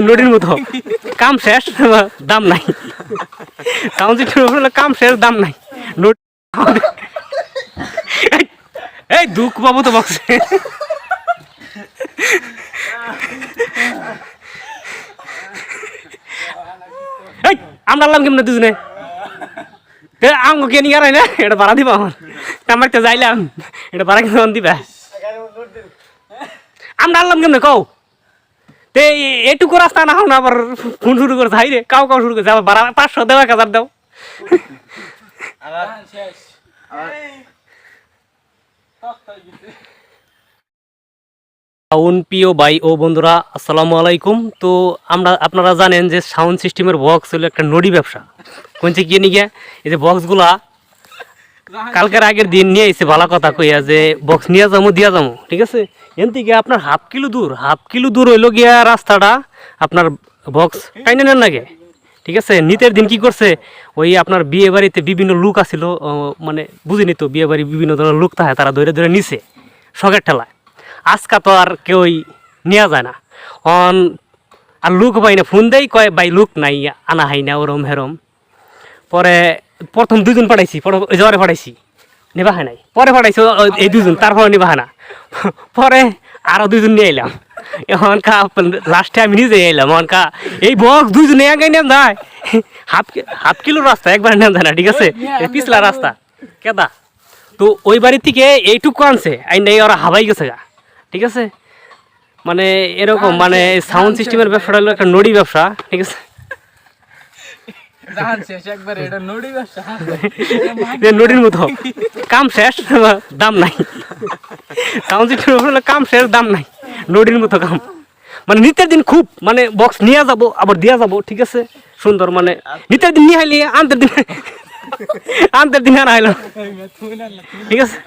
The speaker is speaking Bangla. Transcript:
নদীর মতো। কাম শেষ, দাম নাই। হলো কাম শেষ, দাম নাই। এই- দুঃখ পাবো তো বক্সে। আমরা আনলাম কেমনে দুজনে? এ আমাকে কে এটা ভাড়া দিবা আমার। তো যাইলাম। এটা ভাড়া কেন দিবা। আমরা আনলাম কেমনে? কও। তে, এটুকু রাস্তা না হও না আবার ফোন শুরু করে হাই রে। কাউ কাউ শুরু করছে আবার ভাড়া পাঁচশো দেও, এক হাজার দাও। সাউন্ড প্রিয় ভাই ও বন্ধুরা, আসসালামু আলাইকুম। তো আমরা, আপনারা জানেন যে সাউন্ড সিস্টেমের বক্স হলো একটা নড়ি ব্যবসা। কোনছে গিয়ে নিয়ে এই যে বক্সগুলা কালকের আগের দিন নিয়ে এসে ভালো কথা কইয়া যে বক্স নিয়ে যাব দিয়া যাব ঠিক আছে? এন থেকে আপনার হাফ কিলো দূর, হাফ কিলো দূর হইল গিয়া রাস্তাটা আপনার বক্স টাইনে নেন নাগে ঠিক আছে? নিতের দিন কি করছে, ওই আপনার বিয়ে বাড়িতে বিভিন্ন লোক আসিল মানে বুঝিনি তো, বিয়ে বাড়ি বিভিন্ন ধরনের লোক থাকে, তারা ধরে ধরে নিছে, শখের ঠেলায়। আজকা তো আর কেউই নেওয়া যায় না। অন, আর লুক পাই না, ফোন দেই কয়, ভাই, লুক নাই, আনা হাই না, ওরম হেরম। পরে প্রথম দুজন পাঠাইছি জ্বরে পাঠাইছি। নেবা হয় নাই। পরে পাঠাইছি এই দুজন তারপরে নেবা না। পরে আরও দুজন নিয়ে এলাম এখন কা লাস্টে আমি নিজে এলাম এখন এই বক্স দুজন একাই নেম যায়। হাফ হাফ কিলো রাস্তা, একবার নেম যায় না, ঠিক আছে? পিছলা রাস্তা, কেদা? তো ওই বাড়ি থেকে এইটুকু আনছে, আইন এই ওরা হাবাই গেছে গা, ঠিক আছে? মানে এরকম মানে সাউন্ড সিস্টেমের ব্যবসাটা হলো একটা নড়ি ব্যবসা, ঠিক আছে? জাহান শেষ একবার এটা নড়ি ব্যবসা। যে নদীর মতো। কাম শেষ দাম নাই। হলো কাম শেষ দাম নাই। নদীর মতো কাম। মানে নিতের দিন খুব মানে বক্স নিয়ে যাব আবার দিয়া যাব ঠিক আছে? সুন্দর মানে নিতের দিন নিয়ে হাইলি আন্তের দিন আন্তের দিন আনা হাইলো। ঠিক আছে?